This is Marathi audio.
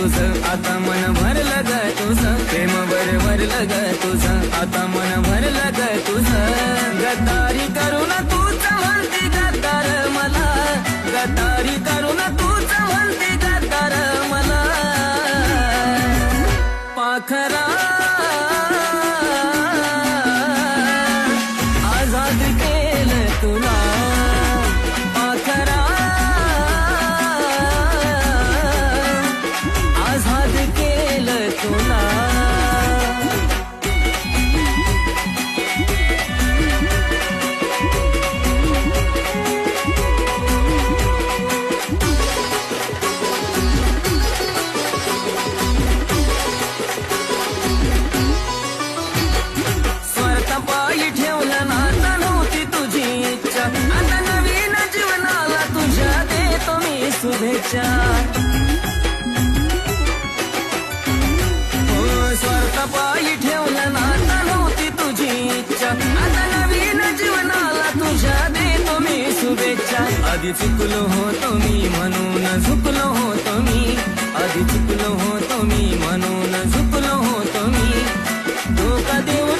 तुझं. आता मन भरलं ग तुझं. प्रेम बर भरलं ग तुझं. आता मन भरलं ग तुझं. गद्दारी करून तूच म्हणती गद्दार मला. गद्दारी करून तूच म्हणती गद्दार मला. पाखरा. आझाद केलं तुला. शुभेच्छा. हो स्वार्थ पायी ठेवलं आता नव्हती तुझी इच्छा. आता नवीन जीवनाला तुझ्या देतो मी शुभेच्छा. आधी चुकलो होतो मी म्हणून झुकलो होतो मी. आधी चुकलो होतो मी म्हणून झुकलो होतो मी. धोका देऊ